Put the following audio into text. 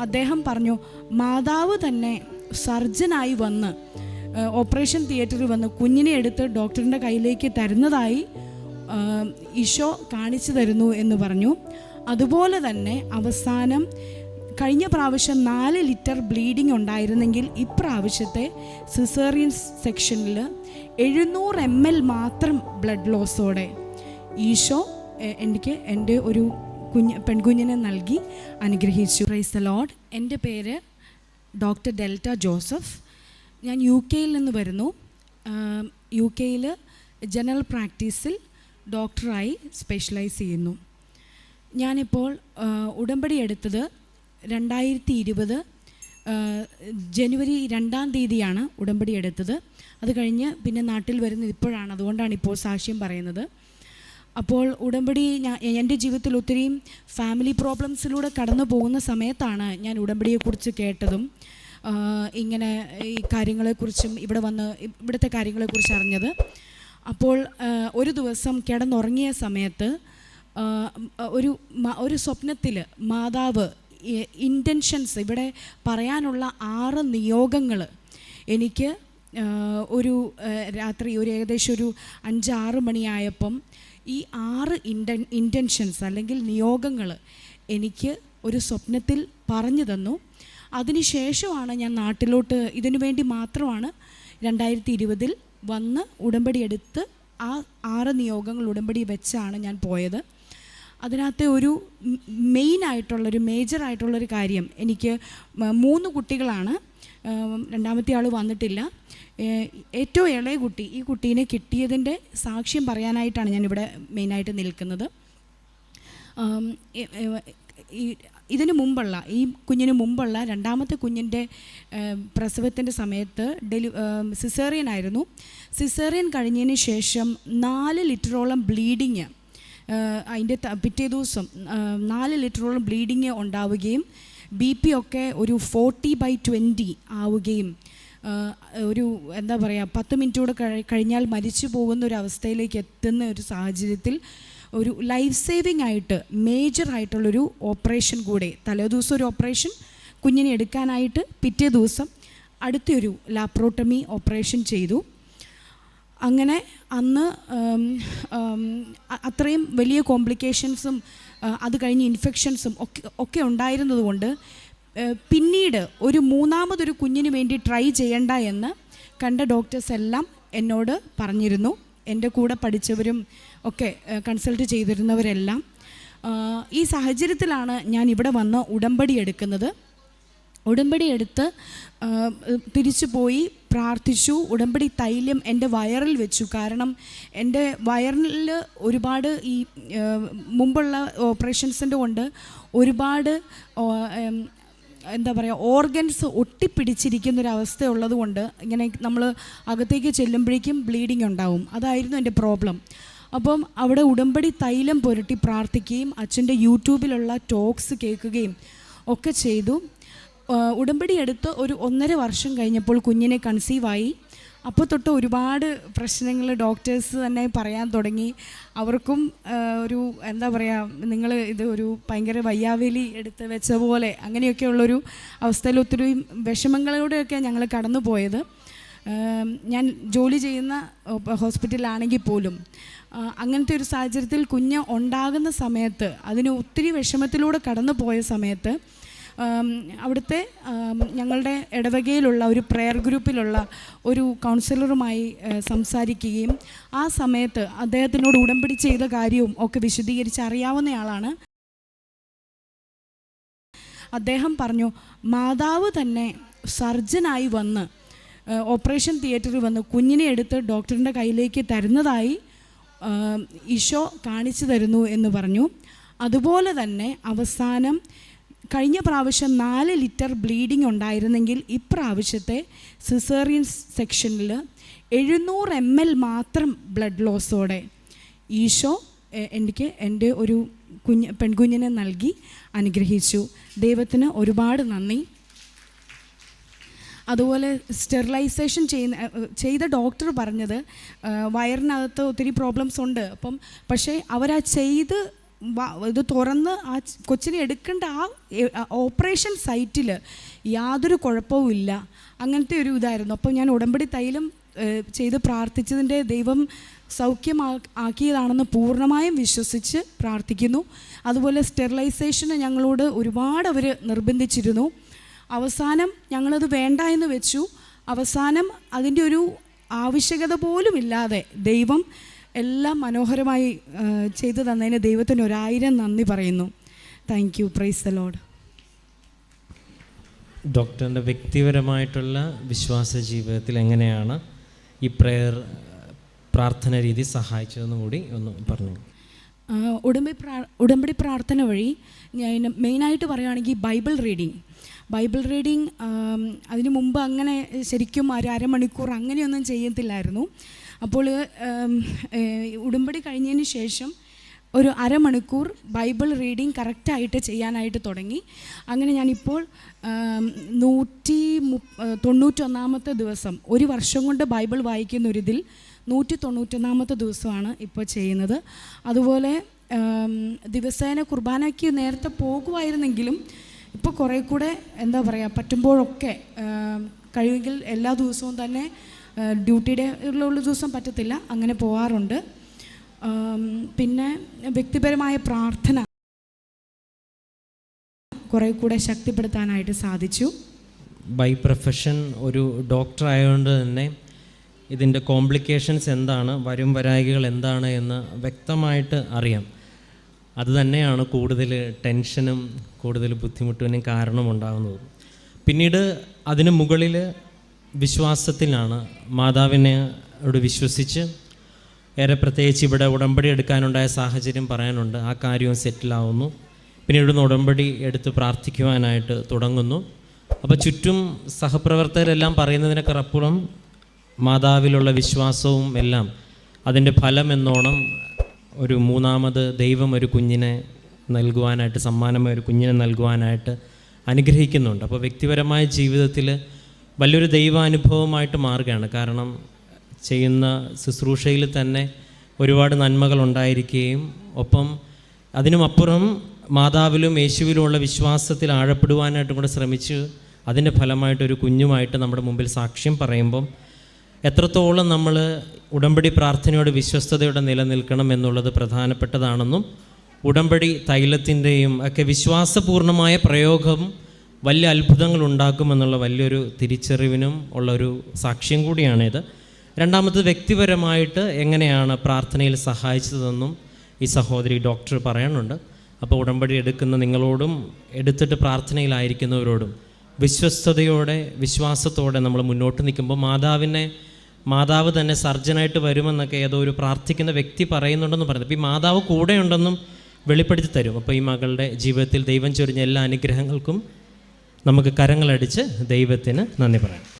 അദ്ദേഹം പറഞ്ഞു മാതാവ് തന്നെ സർജനായി വന്ന് ഓപ്പറേഷൻ തിയേറ്ററിൽ വന്ന് കുഞ്ഞിനെ എടുത്ത് ഡോക്ടറിന്റെ കയ്യിലേക്ക് തരുന്നതായി ഈശോ കാണിച്ചു തരുന്നു എന്ന് പറഞ്ഞു. അതുപോലെ തന്നെ അവസാനം കഴിഞ്ഞ പ്രാവശ്യം നാല് ലിറ്റർ ബ്ലീഡിംഗ് ഉണ്ടായിരുന്നെങ്കിൽ ഇപ്രാവശ്യത്തെ സിസേറിയൻ സെക്ഷനിൽ എഴുന്നൂറ് എം എൽ മാത്രം ബ്ലഡ് ലോസോടെ. ഈശോ എനിക്ക് എന്റെ ഒരു കുഞ്ഞ് പെൺകുഞ്ഞിനെ നൽകി അനുഗ്രഹിച്ചു. പ്രൈസ് ലോഡ് എന്റെ പേര് ഡോക്ടർ ഡെൽറ്റ ജോസഫ്. ഞാൻ യു കെയിൽ നിന്ന് വരുന്നു. യു കെയിൽ ജനറൽ പ്രാക്ടീസിൽ ഡോക്ടറായി സ്പെഷ്യലൈസ് ചെയ്യുന്നു. ഞാനിപ്പോൾ ഉടമ്പടി എടുത്തത് രണ്ടായിരത്തി ഇരുപത് ജനുവരി രണ്ടാം തീയതിയാണ് ഉടമ്പടി എടുത്തത്. അത് കഴിഞ്ഞ് പിന്നെ നാട്ടിൽ വരുന്നത് ഇപ്പോഴാണ്. അതുകൊണ്ടാണ് ഇപ്പോൾ സാക്ഷ്യം പറയുന്നത്. അപ്പോൾ ഉടമ്പടി ഞാൻ എന്റെ ജീവിതത്തിൽ ഒത്തിരിയും ഫാമിലി പ്രോബ്ലംസിലൂടെ കടന്നു പോകുന്ന സമയത്താണ് ഞാൻ ഉടമ്പടിയെക്കുറിച്ച് കേട്ടതും. ഇങ്ങനെ ഈ കാര്യങ്ങളെക്കുറിച്ചും ഇവിടെ വന്ന് ഇവിടുത്തെ കാര്യങ്ങളെക്കുറിച്ച് അറിഞ്ഞത്. അപ്പോൾ ഒരു ദിവസം കിടന്നുറങ്ങിയ സമയത്ത് ഒരു ഒരു സ്വപ്നത്തിൽ മാതാവ് ഇന്റൻഷൻസ് ഇവിടെ പറയാനുള്ള ആറ് നിയോഗങ്ങൾ എനിക്ക് ഒരു രാത്രി ഒരു ഏകദേശം ഒരു അഞ്ചാറ് മണിയായപ്പം ഈ ആറ് ഇന്റൻ ഇന്റൻഷൻസ് അല്ലെങ്കിൽ നിയോഗങ്ങൾ എനിക്ക് ഒരു സ്വപ്നത്തിൽ പറഞ്ഞു തന്നു. അതിനുശേഷമാണ് ഞാൻ നാട്ടിലോട്ട് ഇതിനു വേണ്ടി മാത്രമാണ് രണ്ടായിരത്തി ഇരുപതിൽ വന്ന് ഉടമ്പടി എടുത്ത് ആ ആറ് നിയോഗങ്ങൾ ഉടമ്പടി വെച്ചാണ് ഞാൻ പോയത്. അതിനകത്തെ ഒരു മെയിൻ ആയിട്ടുള്ളൊരു മേജർ കാര്യം എനിക്ക് മൂന്ന് കുട്ടികളാണ്. രണ്ടാമത്തെ ആൾ വന്നിട്ടില്ല. ഏറ്റവും ഇളയ കുട്ടി ഈ കുട്ടീനെ കിട്ടിയതിന്റെ സാക്ഷ്യം പറയാനായിട്ടാണ് ഞാനിവിടെ മെയിനായിട്ട് നിൽക്കുന്നത്. ഇതിനു മുമ്പുള്ള ഈ കുഞ്ഞിന് മുമ്പുള്ള രണ്ടാമത്തെ കുഞ്ഞിന്റെ പ്രസവത്തിന്റെ സമയത്ത് ഡെലി സിസേറിയൻ ആയിരുന്നു. സിസേറിയൻ കഴിഞ്ഞതിന് ശേഷം നാല് ലിറ്ററോളം ബ്ലീഡിങ് അതിന്റെ പിറ്റേ ദിവസം നാല് ലിറ്ററോളം ബ്ലീഡിങ് ഉണ്ടാവുകയും ബി പി ഒക്കെ ഒരു ഫോർട്ടി ബൈ ട്വന്റി ആവുകയും ഒരു എന്താ പറയുക പത്ത് കൂടെ കഴിഞ്ഞാൽ മരിച്ചു പോകുന്ന ഒരു അവസ്ഥയിലേക്ക് എത്തുന്ന ഒരു സാഹചര്യത്തിൽ ഒരു ലൈഫ് സേവിങ് ആയിട്ട് മേജർ ആയിട്ടുള്ളൊരു ഓപ്പറേഷൻ കൂടെ തലേദിവസം ഒരു ഓപ്പറേഷൻ കുഞ്ഞിനെ എടുക്കാനായിട്ട് പിറ്റേ ദിവസം അടുത്തൊരു ലാപ്രോട്ടമി ഓപ്പറേഷൻ ചെയ്തു. അങ്ങനെ അന്ന് അത്രയും വലിയ കോംപ്ലിക്കേഷൻസും അത് കഴിഞ്ഞ് ഇൻഫെക്ഷൻസും ഒക്കെ ഒക്കെ ഉണ്ടായിരുന്നതുകൊണ്ട് പിന്നീട് ഒരു മൂന്നാമതൊരു കുഞ്ഞിന് വേണ്ടി ട്രൈ ചെയ്യണ്ട എന്ന് കണ്ട ഡോക്ടേഴ്സ് എല്ലാം എന്നോട് പറഞ്ഞിരുന്നു. എന്റെ കൂടെ പഠിച്ചവരും ഒക്കെ കൺസൾട്ട് ചെയ്തിരുന്നവരെല്ലാം. ഈ സാഹചര്യത്തിലാണ് ഞാൻ ഇവിടെ വന്ന് ഉടമ്പടി എടുക്കുന്നത്. ഉടമ്പടി എടുത്ത് തിരിച്ചു പോയി പ്രാർത്ഥിച്ചു. ഉടമ്പടി തൈല്യം എന്റെ വയറിൽ വെച്ചു. കാരണം എന്റെ വയറിൽ ഒരുപാട് ഈ മുമ്പുള്ള ഓപ്പറേഷൻസിന്റെ കൊണ്ട് ഒരുപാട് എന്താ പറയുക ഓർഗൻസ് ഒട്ടിപ്പിടിച്ചിരിക്കുന്ന ഒരു ഉള്ളതുകൊണ്ട് ഇങ്ങനെ നമ്മൾ അകത്തേക്ക് ചെല്ലുമ്പോഴേക്കും ബ്ലീഡിങ് ഉണ്ടാവും. അതായിരുന്നു എന്റെ പ്രോബ്ലം. അപ്പം അവിടെ ഉടമ്പടി തൈലം പുരട്ടി പ്രാർത്ഥിക്കുകയും അച്ഛന്റെ യൂട്യൂബിലുള്ള ടോക്സ് കേൾക്കുകയും ഒക്കെ ചെയ്തു. ഉടമ്പടി എടുത്ത് ഒരു ഒന്നര വർഷം കഴിഞ്ഞപ്പോൾ കുഞ്ഞിനെ കൺസീവായി അപ്പോൾ തൊട്ട് ഒരുപാട് പ്രശ്നങ്ങൾ ഡോക്ടേഴ്സ് തന്നെ പറയാൻ തുടങ്ങി. അവർക്കും ഒരു എന്താ പറയുക നിങ്ങൾ ഇത് ഒരു ഭയങ്കര വയ്യാവേലി എടുത്ത് വെച്ച പോലെ അങ്ങനെയൊക്കെയുള്ളൊരു അവസ്ഥയിൽ ഒത്തിരി വിഷമങ്ങളിലൂടെയൊക്കെ ഞങ്ങൾ കടന്നു പോയത് ഞാൻ ജോലി ചെയ്യുന്ന ഹോസ്പിറ്റലാണെങ്കിൽ പോലും അങ്ങനത്തെ ഒരു സാഹചര്യത്തിൽ കുഞ്ഞ് ഉണ്ടാകുന്ന സമയത്ത് അതിന് ഒത്തിരി വിഷമത്തിലൂടെ കടന്നു പോയ സമയത്ത് അവിടുത്തെ ഞങ്ങളുടെ ഇടവകയിലുള്ള ഒരു പ്രെയർ ഗ്രൂപ്പിലുള്ള ഒരു കൗൺസിലറുമായി സംസാരിക്കുകയും ആ സമയത്ത് അദ്ദേഹത്തിനോട് ഉടമ്പടി ചെയ്ത കാര്യവും ഒക്കെ വിശദീകരിച്ച് അറിയാവുന്നയാളാണ് അദ്ദേഹം പറഞ്ഞു മാതാവ് തന്നെ സർജനായി വന്ന് ഓപ്പറേഷൻ തിയേറ്ററിൽ വന്ന് കുഞ്ഞിനെ എടുത്ത് ഡോക്ടറിന്റെ കയ്യിലേക്ക് തരുന്നതായി ഈശോ കാണിച്ചു തരുന്നു എന്ന് പറഞ്ഞു. അതുപോലെ തന്നെ അവസാനം കഴിഞ്ഞ പ്രാവശ്യം നാല് ലിറ്റർ ബ്ലീഡിംഗ് ഉണ്ടായിരുന്നെങ്കിൽ ഇപ്രാവശ്യത്തെ സിസേറിയൻ സെക്ഷനിൽ എഴുന്നൂറ് എം എൽ മാത്രം ബ്ലഡ് ലോസോടെ ഈശോ എനിക്ക് എന്റെ ഒരു കുഞ്ഞ് പെൺകുഞ്ഞിനെ നൽകി അനുഗ്രഹിച്ചു. ദൈവത്തിന് ഒരുപാട് നന്ദി. അതുപോലെ സ്റ്റെറിലൈസേഷൻ ചെയ്യുന്ന ചെയ്ത ഡോക്ടർ പറഞ്ഞത് വയറിനകത്ത് ഒത്തിരി പ്രോബ്ലംസ് ഉണ്ട്. അപ്പം പക്ഷേ അവരാ ചെയ്ത് ഇത് തുറന്ന് ആ കൊച്ചിനെ എടുക്കേണ്ട ആ ഓപ്പറേഷൻ സൈറ്റിൽ യാതൊരു കുഴപ്പവും ഇല്ല. അങ്ങനത്തെ ഒരു ഇതായിരുന്നു. അപ്പോൾ ഞാൻ ഉടമ്പടി തൈലം ചെയ്ത് പ്രാർത്ഥിച്ചതിന്റെ ദൈവം സൗഖ്യമാ ആക്കിയതാണെന്ന് പൂർണമായും വിശ്വസിച്ച് പ്രാർത്ഥിക്കുന്നു. അതുപോലെ സ്റ്റെറിലൈസേഷന് ഞങ്ങളോട് ഒരുപാട് അവർ നിർബന്ധിച്ചിരുന്നു. അവസാനം ഞങ്ങളത് വേണ്ട എന്ന് വെച്ചു. അവസാനം അതിന്റെ ഒരു ആവശ്യകത പോലും ഇല്ലാതെ ദൈവം എല്ലാം മനോഹരമായി ചെയ്തു തന്നതിന് ദൈവത്തിന് ഒരായിരം നന്ദി പറയുന്നു. Thank you praise the Lord ഡോക്ടറിന്റെ വ്യക്തിപരമായിട്ടുള്ള വിശ്വാസ ജീവിതത്തിൽ എങ്ങനെയാണ് ഈ പ്രയർ പ്രാർത്ഥന രീതി സഹായിച്ചതെന്നും കൂടി ഒന്ന് പറഞ്ഞു. ഉടമ്പടി പ്രാ ഉടമ്പടി പ്രാർത്ഥന വഴി ഞാൻ മെയിനായിട്ട് പറയുകയാണെങ്കിൽ ബൈബിൾ റീഡിങ് ബൈബിൾ റീഡിങ് അതിനു മുമ്പ് അങ്ങനെ ശരിക്കും ഒരു അരമണിക്കൂർ അങ്ങനെയൊന്നും ചെയ്യത്തില്ലായിരുന്നു. അപ്പോൾ ഉടുമ്പടി കഴിഞ്ഞതിന് ശേഷം ഒരു അരമണിക്കൂർ ബൈബിൾ റീഡിങ് കറക്റ്റായിട്ട് ചെയ്യാനായിട്ട് തുടങ്ങി. അങ്ങനെ ഞാനിപ്പോൾ നൂറ്റി മു തൊണ്ണൂറ്റൊന്നാമത്തെ ദിവസം ഒരു വർഷം കൊണ്ട് ബൈബിൾ വായിക്കുന്ന ഒരിതിൽ നൂറ്റി തൊണ്ണൂറ്റൊന്നാമത്തെ ദിവസമാണ് ഇപ്പോൾ ചെയ്യുന്നത്. അതുപോലെ ദിവസേന കുർബാനയ്ക്ക് നേരത്തെ പോകുമായിരുന്നെങ്കിലും ഇപ്പോൾ കുറേ കൂടെ എന്താ പറയുക പറ്റുമ്പോഴൊക്കെ കഴിയുമെങ്കിൽ എല്ലാ ദിവസവും തന്നെ ആ, ഡ്യൂട്ടിയുടെ ഉള്ള ദിവസം പറ്റത്തില്ല. അങ്ങനെ പോകാറുണ്ട് പിന്നെ വ്യക്തിപരമായ പ്രാർത്ഥന കുറേ കൂടെ ശക്തിപ്പെടുത്താനായിട്ട് സാധിച്ചു. ബൈ പ്രൊഫഷൻ ഒരു ഡോക്ടർ ആയതുകൊണ്ട് തന്നെ ഇതിന്റെ കോംപ്ലിക്കേഷൻസ് എന്താണ് വരും വരായികൾ എന്താണ് എന്ന് വ്യക്തമായിട്ട് അറിയാം. അത് തന്നെയാണ് കൂടുതൽ ടെൻഷനും കൂടുതൽ ബുദ്ധിമുട്ടിനും കാരണമുണ്ടാകുന്നത് പിന്നീട് അതിന് മുകളിൽ വിശ്വാസത്തിലാണ് മാതാവിനോട് വിശ്വസിച്ച് ഏറെ പ്രത്യേകിച്ച് ഇവിടെ ഉടമ്പടി എടുക്കാനുണ്ടായ സാഹചര്യം പറയാനുണ്ട്. ആ കാര്യവും സെറ്റിലാവുന്നു. പിന്നെ ഇവിടുന്ന് ഉടമ്പടി എടുത്ത് പ്രാർത്ഥിക്കുവാനായിട്ട് തുടങ്ങുന്നു. അപ്പോൾ ചുറ്റും സഹപ്രവർത്തകരെല്ലാം പറയുന്നതിനൊക്കെ അപ്പുറം മാതാവിലുള്ള വിശ്വാസവും എല്ലാം അതിന്റെ ഫലം എന്നോണം ഒരു മൂന്നാമത് ദൈവം ഒരു കുഞ്ഞിനെ നൽകുവാനായിട്ട് സമ്മാനമായ ഒരു കുഞ്ഞിനെ നൽകുവാനായിട്ട് അനുഗ്രഹിക്കുന്നുണ്ട്. അപ്പോൾ വ്യക്തിപരമായ ജീവിതത്തിൽ വലിയൊരു ദൈവാനുഭവമായിട്ട് മാറുകയാണ്. കാരണം ചെയ്യുന്ന ശുശ്രൂഷയിൽ തന്നെ ഒരുപാട് നന്മകൾ ഉണ്ടായിരിക്കുകയും ഒപ്പം അതിനുമപ്പുറം മാതാവിലും യേശുവിലുമുള്ള വിശ്വാസത്തിൽ ആഴപ്പെടുവാനായിട്ടും കൂടെ ശ്രമിച്ച് അതിന്റെ ഫലമായിട്ട് ഒരു കുഞ്ഞുമായിട്ട് നമ്മുടെ മുമ്പിൽ സാക്ഷ്യം പറയുമ്പം എത്രത്തോളം നമ്മൾ ഉടമ്പടി പ്രാർത്ഥനയോട് വിശ്വസ്തയോടെ നിലനിൽക്കണം എന്നുള്ളത് പ്രധാനപ്പെട്ടതാണെന്നും ഉടമ്പടി തൈലത്തിന്റെയും ഒക്കെ വിശ്വാസപൂർണമായ പ്രയോഗം വലിയ അത്ഭുതങ്ങൾ ഉണ്ടാക്കുമെന്നുള്ള വലിയൊരു തിരിച്ചറിവിനും ഉള്ളൊരു സാക്ഷ്യം കൂടിയാണിത്. രണ്ടാമത് വ്യക്തിപരമായിട്ട് എങ്ങനെയാണ് പ്രാർത്ഥനയിൽ സഹായിച്ചതെന്നും ഈ സഹോദരി ഡോക്ടർ പറയാനുണ്ട്. അപ്പോൾ ഉടമ്പടി എടുക്കുന്ന നിങ്ങളോടും എടുത്തിട്ട് പ്രാർത്ഥനയിലായിരിക്കുന്നവരോടും വിശ്വസ്തയോടെ വിശ്വാസത്തോടെ നമ്മൾ മുന്നോട്ട് നിൽക്കുമ്പോൾ മാതാവിനെ മാതാവ് തന്നെ സർജനായിട്ട് വരുമെന്നൊക്കെ ഏതോ ഒരു പ്രാർത്ഥിക്കുന്ന വ്യക്തി പറയുന്നുണ്ടെന്ന് പറയുന്നത് അപ്പോൾ ഈ മാതാവ് കൂടെയുണ്ടെന്നും വെളിപ്പെടുത്തി തരും. അപ്പോൾ ഈ മകളുടെ ജീവിതത്തിൽ ദൈവം ചൊരിഞ്ഞ എല്ലാ അനുഗ്രഹങ്ങൾക്കും നമുക്ക് കരങ്ങളടിച്ച് ദൈവത്തിന് നന്ദി പറയാം.